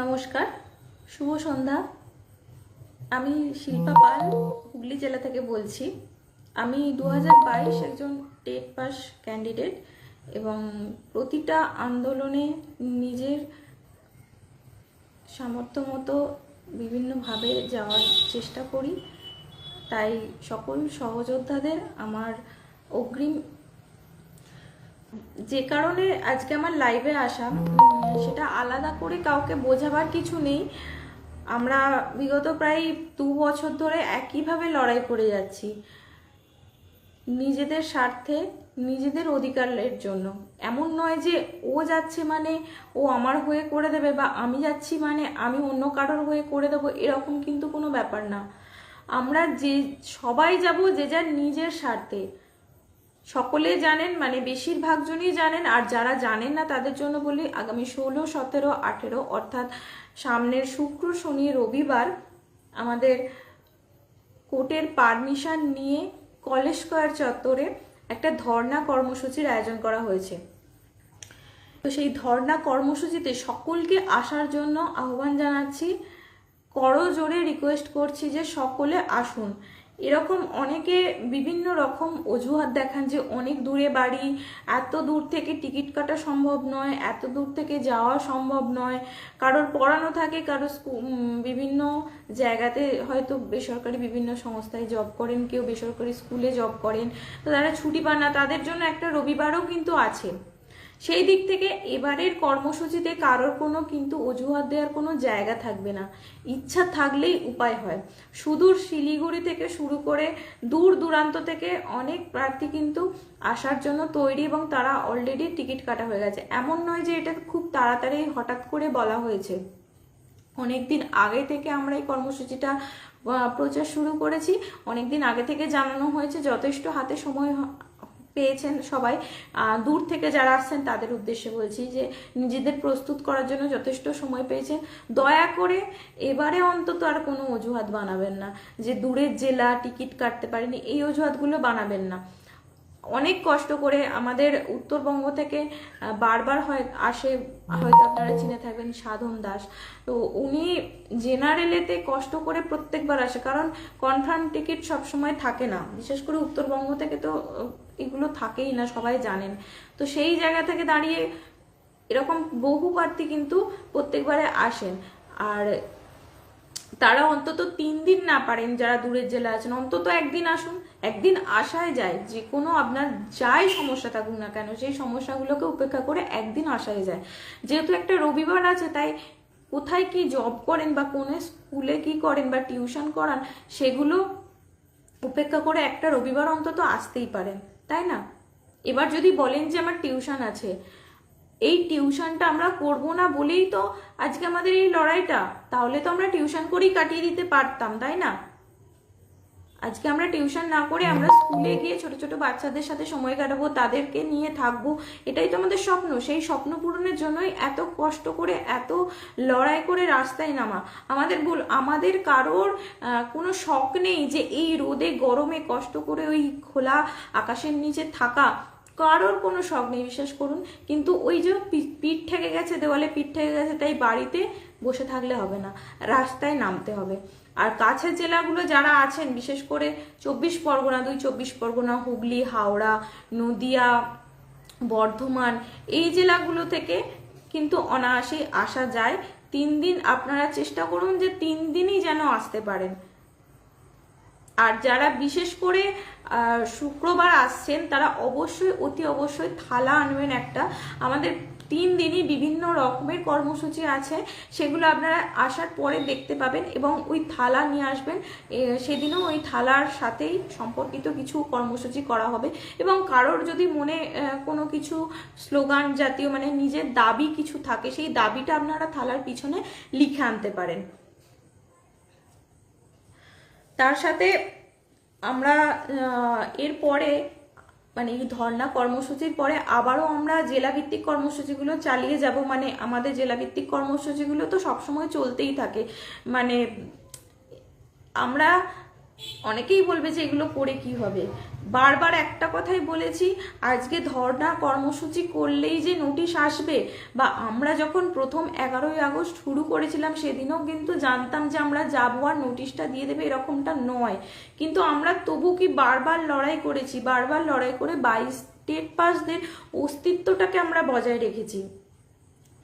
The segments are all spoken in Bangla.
নমস্কার, শুভ সন্ধ্যা। আমি শিল্পা পাল, হুগলি জেলা থেকে বলছি। আমি দু একজন টেট পাস ক্যান্ডিডেট এবং প্রতিটা আন্দোলনে নিজের সামর্থ্য মতো বিভিন্নভাবে যাওয়ার চেষ্টা করি। তাই সকল সহযোদ্ধাদের আমার অগ্রিম যে কারণে আজকে আমার লাইভে আসা। সেটা আলাদা করে কাউকে বোঝাবার কিছু নেই। আমরা বিগত প্রায় দু বছর ধরে একইভাবে লড়াই করে যাচ্ছি। নিজেদের স্বার্থে, নিজেদের অধিকারের জন্য। এমন নয় যে ও যাচ্ছে মানে ও আমার হয়ে করে দেবে বা আমি যাচ্ছি মানে আমি অন্য কারোর হয়ে করে দেবো, এরকম কিন্তু কোনো ব্যাপার না। আমরা যে, সবাই যাব যে যার নিজের স্বার্থে। সকলে জানেন মানে বেশিরভাগ জনই জানেন, আর যারা জানেন না তাদের জন্য বলি আগামী ষোলো, সতেরো, আঠেরো, অর্থাৎ সামনের শুক্র, শনি, রবিবার আমাদের কোর্টের পারমিশন নিয়ে কলেজ স্কোয়ার চত্বরে একটা ধর্ণা কর্মসূচির আয়োজন করা হয়েছে। তো সেই ধর্ণা কর্মসূচিতে সকলকে আসার জন্য আহ্বান জানাচ্ছি। করো জোরে রিকোয়েস্ট করছি যে সকলে আসুন। এরকম অনেকে বিভিন্ন রকম অজুহাত দেখান যে অনেক দূরে বাড়ি, এত দূর থেকে টিকিট কাটা সম্ভব নয়, এত দূর থেকে যাওয়া সম্ভব নয়, কারোর পড়ানো থাকে, কারোর বিভিন্ন জায়গাতে হয়তো বেসরকারি বিভিন্ন সংস্থায় জব করেন, কেউ বেসরকারি স্কুলে জব করেন, তো তারা ছুটি পান না, তাদের জন্য একটা রবিবারও কিন্তু আছে। সেই দিক থেকে এবারের কর্মসূচিতে কারোর কোনো কিন্তু অজুহাত দেওয়ার কোনো জায়গা থাকবে না। ইচ্ছা থাকলেই উপায় হয়। সুদূর শিলিগুড়ি থেকে শুরু করে দূর দূরান্ত থেকে অনেক প্রার্থী কিন্তু আসার জন্য তৈরি এবং তারা অলরেডি টিকিট কাটা হয়ে গেছে। এমন নয় যে এটা খুব তাড়াতাড়ি হঠাৎ করে বলা হয়েছে। অনেকদিন আগে থেকে আমরা এই কর্মসূচিটা প্রচার শুরু করেছি। অনেকদিন আগে থেকে জানানো হয়েছে। যথেষ্ট হাতে সময় পেয়েছেন সবাই। দূর থেকে যারা আসছেন তাদের উদ্দেশ্যে বলছি যে নিজেদের প্রস্তুত করার জন্য যথেষ্ট সময় পেয়েছেন। দয়া করে এবারে অন্তত আর কোনো অজুহাত বানাবেন না যে দূরের জেলা টিকিট কাটতে পারেনি, এই অজুহাতগুলো বানাবেন না। অনেক কষ্ট করে আমাদের উত্তরবঙ্গ থেকে বারবার হয়, আসে, হয়তো আপনারা চিনে থাকবেন সাধন দাস। তো উনি জেনারেলেতে কষ্ট করে প্রত্যেকবার আসে, কারণ কনফার্ম টিকিট সবসময় থাকে না। বিশেষ করে উত্তরবঙ্গ থেকে তো এগুলো থাকেই না, সবাই জানেন। তো সেই জায়গা থেকে দাঁড়িয়ে এরকম বহু প্রার্থী কিন্তু প্রত্যেকবারে আসেন। আর তারা অন্তত তিন দিন না পারেন যারা দূরের জেলা আছেন। অন্তত একদিন আসুন, একদিন আসায় যায়, যে কোনো আপনার যাই সমস্যা থাকুক না কেন, সেই সমস্যাগুলোকে উপেক্ষা করে একদিন আসায় যায়। যেহেতু একটা রবিবার আছে, তাই কোথায় কি জব করেন বা কোন স্কুলে কি করেন বা টিউশন করান, সেগুলো উপেক্ষা করে একটা রবিবার অন্তত আসতেই পারেন। তাই না? এবার যদি বলেন যে আমার টিউশন আছে, এই টিউশনটা আমরা করব না বলেই তো আজকে আমাদের এই লড়াইটা, তাহলে তো আমরা টিউশন করেই কাটিয়ে দিতে পারতাম, তাই না? আজকে আমরা টিউশন না করে আমরা স্কুলে গিয়ে ছোট ছোট বাচ্চাদের সাথে সময় কাটাবো তাদেরকে নিয়ে থাকব। এটাই তো আমাদের স্বপ্ন। সেই স্বপ্ন পূরণের জন্যই এত কষ্ট করে এত লড়াই করে রাস্তায় নামা। আমাদের বল আমাদের কারোর কোনো শখ নেই যে এই রোদে গরমে কষ্ট করে ওই খোলা আকাশের নিচে থাকা। কারোর কোনো শখ নেই বিশ্বাস করুন। কিন্তু ওই যে পিঠ ঠেকে গেছে দেওয়ালে পিঠ ঠেকে গেছে তাই বাড়িতে বসে থাকলে হবে না। রাস্তায় নামতে হবে। আর কাছের জেলাগুলো যারা আছেন, বিশেষ করে চব্বিশ পরগনা, দুই চব্বিশ পরগনা, হুগলি, হাওড়া, নদিয়া, বর্ধমান, এই জেলাগুলো থেকে কিন্তু অনায়াসেই আসা যায়। তিন দিন আপনারা চেষ্টা করুন যে তিন দিনই যেন আসতে পারেন। আর যারা বিশেষ করে শুক্রবার আসছেন, তারা অবশ্যই, অতি অবশ্যই থালা আনবেন একটা। আমাদের তিন দিনই বিভিন্ন রকমের কর্মসূচি আছে, সেগুলো আপনারা আসার পরে দেখতে পাবেন এবং ওই থালা নিয়ে আসবেন। সেদিনও ওই থালার সাথেই সম্পর্কিত কিছু কর্মসূচি করা হবে এবং কারোর যদি মনে কোনো কিছু স্লোগান জাতীয় মানে নিজের দাবি কিছু থাকে, সেই দাবিটা আপনারা থালার পিছনে লিখে আনতে পারেন। তার সাথে আমরা এরপরে মানে এই ধর্ণা কর্মসূচির পরে আবারও আমরা জেলাভিত্তিক কর্মসূচিগুলো চালিয়ে যাব। মানে আমাদের জেলাভিত্তিক কর্মসূচিগুলো তো সবসময় চলতেই থাকে। মানে আমরা অনেকেই বলবে যে এগুলো করে কি হবে? বারবার একটা কথাই বলেছি, আজকে ধর্ণা কর্মসূচি করলেই যে নোটিশ আসবে বা আমরা যখন প্রথম এগারোই আগস্ট শুরু করেছিলাম সেদিনও কিন্তু জানতাম যে আমরা যাব আর নোটিশটা দিয়ে দেবে এরকমটা নয়। কিন্তু আমরা তবু কি বারবার লড়াই করেছি, বারবার লড়াই করে বাইশ স্টেট পাসদের অস্তিত্বটাকে আমরা বজায় রেখেছি।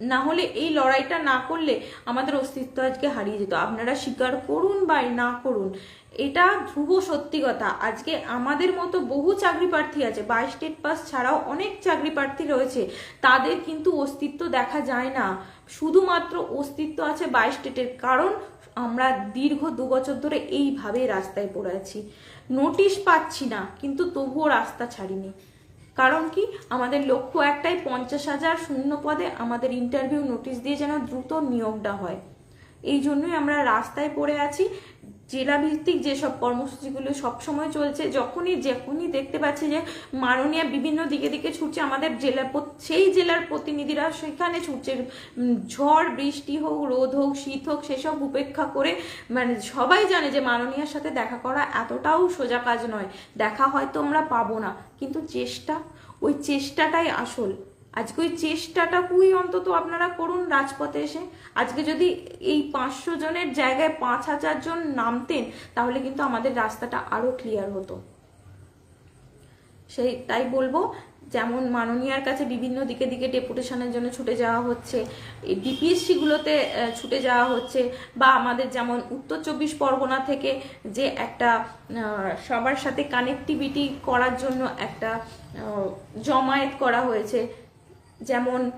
না হলে এই লড়াইটা না করলে আমাদের অস্তিত্ব আজকে হারিয়ে যেত। আপনারা স্বীকার করুন বা না করুন, এটা ধ্রুব সত্যি কথা। আজকে আমাদের মতো বহু চাকরি প্রার্থী আছে, বাইশ স্টেট পাস ছাড়াও অনেক চাকরি প্রার্থী রয়েছে, তাদের কিন্তু অস্তিত্ব দেখা যায় না। শুধুমাত্র অস্তিত্ব আছে বাইশ স্টেটের কারণ আমরা দীর্ঘ দু বছর ধরে এইভাবে রাস্তায় পড়ে আছি। নোটিশ পাচ্ছি না, কিন্তু তবুও রাস্তা ছাড়িনি। কারণ কি? আমাদের লক্ষ্য একটাই, পঞ্চাশ হাজার শূন্য পদে আমাদের ইন্টারভিউ নোটিশ দিয়ে যেন দ্রুত নিয়োগটা হয়। এই জন্যই আমরা রাস্তায় পড়ে আছি। জেলা ভিত্তিক যেসব কর্মসূচিগুলো সবসময় চলছে, যখনই যখনই দেখতে পাচ্ছি যে মাননীয় বিভিন্ন দিকে দিকে ছুটছে, আমাদের জেলা সেই জেলার প্রতিনিধিরা সেখানে ছুটছে। ঝড়, বৃষ্টি হোক, রোদ হোক, শীত হোক, সেসব উপেক্ষা করে মানে সবাই জানে যে মাননীয়ার সাথে দেখা করা এতটাও সোজা কাজ নয়। দেখা হয়তো আমরা পাবো না। কিন্তু চেষ্টা, ওই চেষ্টাটাই আসল। আজকে ওই চেষ্টাটাকুই অন্তত আপনারা করুন রাজপথে এসে। আজকে যদি এই পাঁচশো জনের জায়গায় পাঁচ হাজার জন নামতেন, তাহলে কিন্তু আমাদের রাস্তাটা আরও ক্লিয়ার হতো। সেই তাই বলব, যেমন মাননীয়ার কাছে বিভিন্ন দিকে দিকে ডেপুটেশনের জন্য ছুটে যাওয়া হচ্ছে ডিপিএসসি গুলোতে ছুটে যাওয়া হচ্ছে, বা আমাদের যেমন উত্তর চব্বিশ পরগনা থেকে যে একটা সবার সাথে কানেক্টিভিটি করার জন্য একটা জমায়েত করা হয়েছে যেমন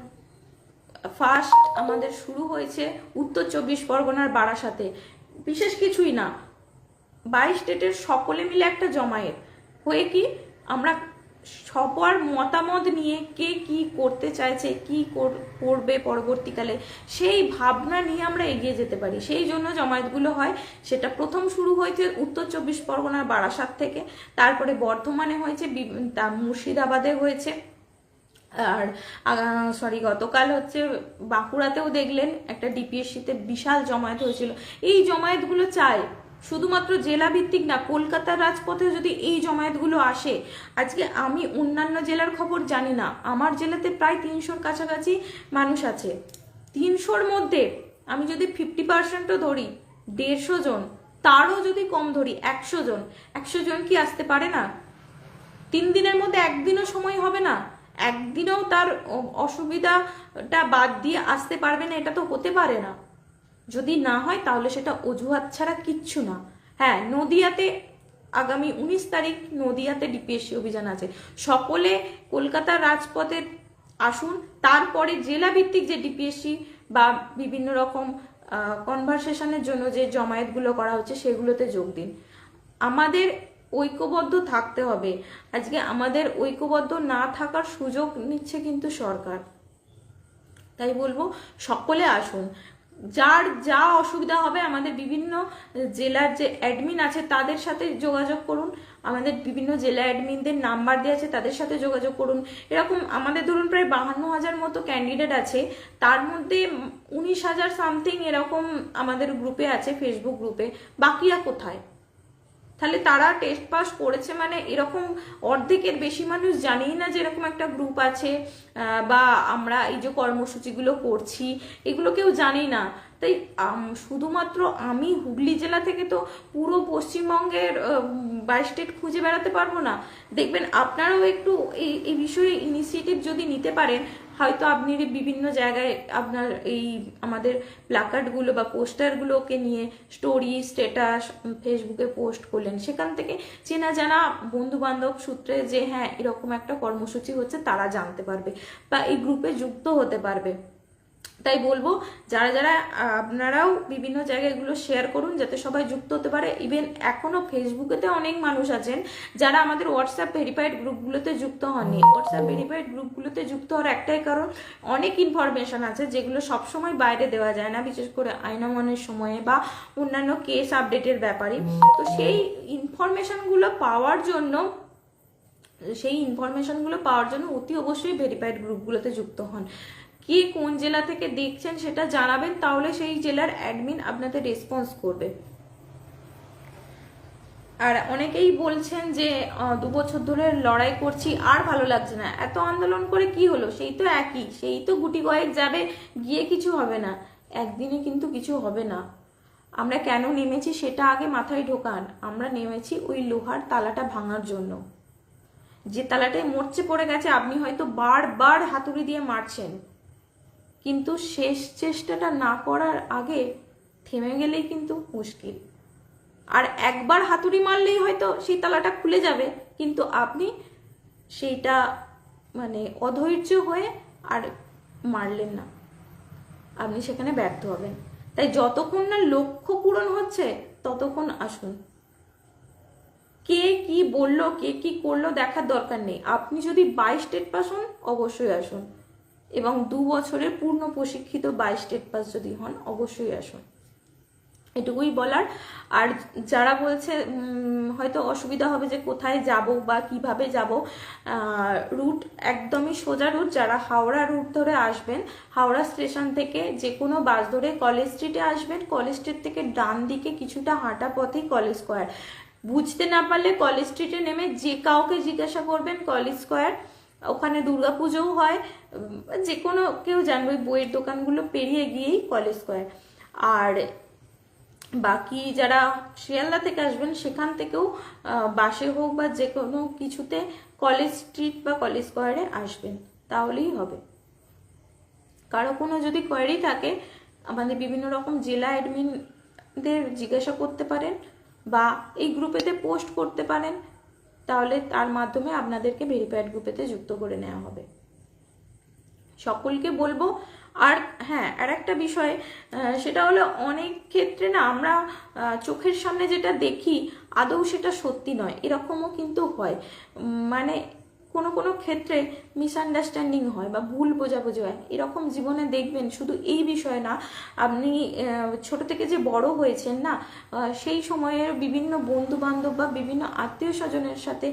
ফার্স্ট আমাদের শুরু হয়েছে উত্তর চব্বিশ পরগনার বারাসাতে। বিশেষ কিছুই না। বাইশ স্টেটের সকলে মিলে একটা জমায়েত। হয়ে কি, আমরা সবার মতামত নিয়ে কে কি করতে চাইছে, কি কর- করবে পরবর্তীকালে, সেই ভাবনা নিয়ে আমরা এগিয়ে যেতে পারি। সেই জন্য জমায়েতগুলো হয়। সেটা প্রথম শুরু হয়েছে উত্তর চব্বিশ পরগনার বারাসাত থেকে। তারপরে বর্ধমানে হয়েছে মুর্শিদাবাদে হয়েছে। আর সরি গতকাল হচ্ছে বাঁকুড়াতেও দেখলেন একটা ডিপিএসসিতে বিশাল জমায়েত হয়েছিল। এই জমায়েতগুলো চাই। শুধুমাত্র জেলা ভিত্তিক না, কলকাতার রাজপথে যদি এই জমায়েতগুলো আসে, আজকে আমি অন্যান্য জেলার খবর জানি না। আমার জেলাতে প্রায় তিনশোর কাছাকাছি মানুষ আছে। তিনশোর মধ্যে আমি যদি ফিফটি পার্সেন্টও ধরি, দেড়শো জন, তারও যদি কম ধরি, একশো জন একশো জন কি আসতে পারে না? তিন দিনের মধ্যে একদিনও সময় হবে না? একদিনও তার অসুবিধাটা বাদ দিয়ে আসতে পারবে না, এটা তো হতে পারে না। যদি না হয়, তাহলে সেটা অজুহাত ছাড়া কিচ্ছু না। হ্যাঁ নদিয়াতে আগামী উনিশ তারিখ নদিয়াতে ডিপিএসসি অভিযান আছে। সকলে কলকাতার রাজপথে আসুন, তারপরে জেলা ভিত্তিক যে ডিপিএসসি বা বিভিন্ন রকম কনভারসেশনের জন্য যে জমায়েতগুলো করা হচ্ছে, সেগুলোতে যোগ দিন। আমাদের ঐক্যবদ্ধ থাকতে হবে। আজকে আমাদের ঐক্যবদ্ধ না থাকার সুযোগ নিচ্ছে কিন্তু সরকার। তাই বলব, সকলে আসুন। যার যা অসুবিধা হবে, আমাদের বিভিন্ন জেলার যে অ্যাডমিন আছে, তাদের সাথে যোগাযোগ করুন। আমাদের বিভিন্ন জেলা অ্যাডমিনদের নাম্বার দেওয়া আছে, তাদের সাথে যোগাযোগ করুন। এরকম আমাদের ধরুন প্রায় বাহান্ন হাজার মতো ক্যান্ডিডেট আছে। তার মধ্যে উনিশ হাজার সামথিং এরকম আমাদের গ্রুপে আছে ফেসবুক গ্রুপে বাকিরা কোথায়? তাহলে তারা টেস্ট পাস করেছে মানে এরকম অর্ধেকের বেশি মানুষ জানেই না যে এরকম একটা গ্রুপ আছে বা আমরা এই যে কর্মসূচিগুলো করছি, এগুলো কেউ জানেই না। তাই শুধুমাত্র আমি হুগলি জেলা থেকে তো পুরো পশ্চিমবঙ্গের বাই স্টেট খুঁজে বেড়াতে পারব না। দেখবেন, আপনারাও একটু এই এই বিষয়ে ইনিশিয়েটিভ যদি নিতে পারেন হয়তো আপনি বিভিন্ন জায়গায় আপনার এই আমাদের প্লাকার্ডগুলো বা পোস্টারগুলোকে নিয়ে স্টোরি স্ট্যাটাস ফেসবুকে পোস্ট করলেন, সেখান থেকে চেনা জানা বন্ধুবান্ধব সূত্রে যে হ্যাঁ এরকম একটা কর্মসূচি হচ্ছে, তারা জানতে পারবে বা এই গ্রুপে যুক্ত হতে পারবে। তাই বলব, যারা যারা আপনারাও বিভিন্ন জায়গায় এগুলো শেয়ার করুন যাতে সবাই যুক্ত হতে পারে। ইভেন এখনও ফেসবুকেতে অনেক মানুষ আছেন যারা আমাদের হোয়াটসঅ্যাপ ভেরিফাইড গ্রুপগুলোতে যুক্ত হননি। হোয়াটসঅ্যাপ ভেরিফাইড গ্রুপগুলোতে যুক্ত হওয়ার একটাই কারণ, অনেক ইনফরমেশন আছে যেগুলো সবসময় বাইরে দেওয়া যায় না, বিশেষ করে আইনামনের সময়ে বা অন্যান্য কেস আপডেটের ব্যাপারে। তো সেই ইনফরমেশনগুলো পাওয়ার জন্য, সেই ইনফরমেশনগুলো পাওয়ার জন্য অতি অবশ্যই ভেরিফাইড গ্রুপগুলোতে যুক্ত হন। কে কোন জেলা থেকে দেখছেন সেটা জানাবেন, তাহলে সেই জেলার অ্যাডমিন আপনাদের রেসপন্স করবে। আর অনেকেই বলছেন যে দু বছর ধরে লড়াই করছি, আর ভালো লাগছে না। এত আন্দোলন করে কি হলো? সেই তো একই, সেই তো গুটি কয়েক যাবে, গিয়ে কিছু হবে না। একদিনে কিন্তু কিছু হবে না। আমরা কেন নেমেছি সেটা আগে মাথায় ঢোকান। আমরা নেমেছি ওই লোহার তালাটা ভাঙার জন্য। যে তালাটায় মরচে পড়ে গেছে, আপনি হয়তো বারবার হাতুড়ি দিয়ে মারছেন। কিন্তু শেষ চেষ্টাটা না করার আগে থেমে গেলেই কিন্তু মুশকিল। আর একবার হাতুড়ি মারলেই হয়তো সেই তালাটা খুলে যাবে, কিন্তু আপনি সেইটা মানে অধৈর্য হয়ে আর মারলেন না। আপনি সেখানে ব্যর্থ হবেন। তাই যতক্ষণ না লক্ষ্য পূরণ হচ্ছে, ততক্ষণ আসুন। কে কি বলল, কে কি করল দেখার দরকার নেই। আপনি যদি বাইশ স্টেট পাস হন, অবশ্যই আসুন। এবং দু বছরের পূর্ণ প্রশিক্ষিত বাই স্টেট পাস যদি হন, অবশ্যই আসুন। এটুকুই বলার। আর যারা বলছে হয়তো অসুবিধা হবে যে কোথায় যাব বা কীভাবে যাব রুট একদমই সোজা রুট। যারা হাওড়া রুট ধরে আসবেন, হাওড়া স্টেশন থেকে যে কোনো বাস ধরে কলেজ স্ট্রিটে আসবেন। কলেজ স্ট্রিট থেকে ডান দিকে কিছুটা হাঁটা পথেই কলেজ স্কোয়ার। বুঝতে না পারলে কলেজ স্ট্রিটে নেমে যে কাউকে জিজ্ঞাসা করবেন কলেজ স্কোয়ার ওখানে দুর্গাপুজোও হয় যে কোনো কেউ জানবে ওই বইয়ের দোকানগুলো পেরিয়ে গিয়েই কলেজ স্কোয়ার আর বাকি যারা শিয়ালদা থেকে আসবেন, সেখান থেকেও বাসে হোক বা যে কোনো কিছুতে কলেজ স্ট্রিট বা কলেজ স্কোয়ারে আসবেন, তাহলেই হবে। কারও কোনো যদি কোয়ারি থাকে, আমাদের বিভিন্ন রকম জেলা অ্যাডমিনদের জিজ্ঞাসা করতে পারেন বা এই গ্রুপেতে পোস্ট করতে পারেন। তাহলে তার মাধ্যমে আপনাদেরকে ভেরিফাইড গ্রুপেতে যুক্ত করে নেওয়া হবে। সকলকে বলব, আর হ্যাঁ আর একটা বিষয় সেটা হলো অনেক ক্ষেত্রে না আমরা চোখের সামনে যেটা দেখি, আদৌ সেটা সত্যি নয়, এরকমও কিন্তু হয়। মানে কোনো কোনো ক্ষেত্রে মিসআন্ডারস্ট্যান্ডিং হয় বা ভুল বোঝাবুঝি হয়, এরকম জীবনে দেখবেন শুধু এই বিষয় না, আপনি ছোট থেকে যে বড় হয়েছেন না সেই সময়ের বিভিন্ন বন্ধু বান্ধব বা বিভিন্ন আত্মীয় স্বজনের সাথে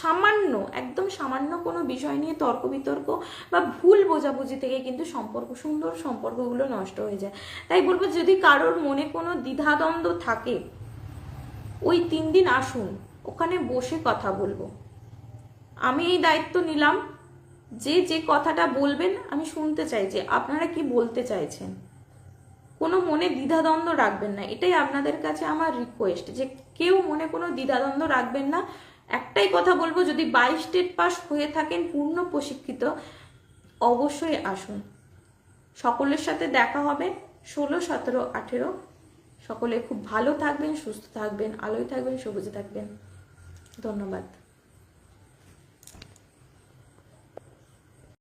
সামান্য, একদম সামান্য কোনো বিষয় নিয়ে তর্ক বিতর্ক বা ভুল বোঝাবুঝি থেকে কিন্তু সম্পর্ক, সুন্দর সম্পর্কগুলো নষ্ট হয়ে যায়। তাই বলব যদি কারোর মনে কোনো দ্বিধাদ্বন্দ্ব থাকে, ওই তিন দিন আসুন, ওখানে বসে কথা বলব। আমি এই দায়িত্ব নিলাম। যে যে কথাটা বলবেন, আমি শুনতে চাই যে আপনারা কি বলতে চাইছেন। কোনো মনে দ্বিধাদ্বন্দ্ব রাখবেন না। এটাই আপনাদের কাছে আমার রিকোয়েস্ট যে, কেউ মনে কোনো দ্বিধাদ্বন্দ্ব রাখবেন না। একটাই কথা বলব, যদি বাইশ স্টেট পাস হয়ে থাকেন পূর্ণ প্রশিক্ষিত, অবশ্যই আসুন। সকলের সাথে দেখা হবে ষোলো, সতেরো, আঠেরো। সকলে খুব ভালো থাকবেন, সুস্থ থাকবেন, আলোয় থাকবেন, সবুজে থাকবেন। ধন্যবাদ।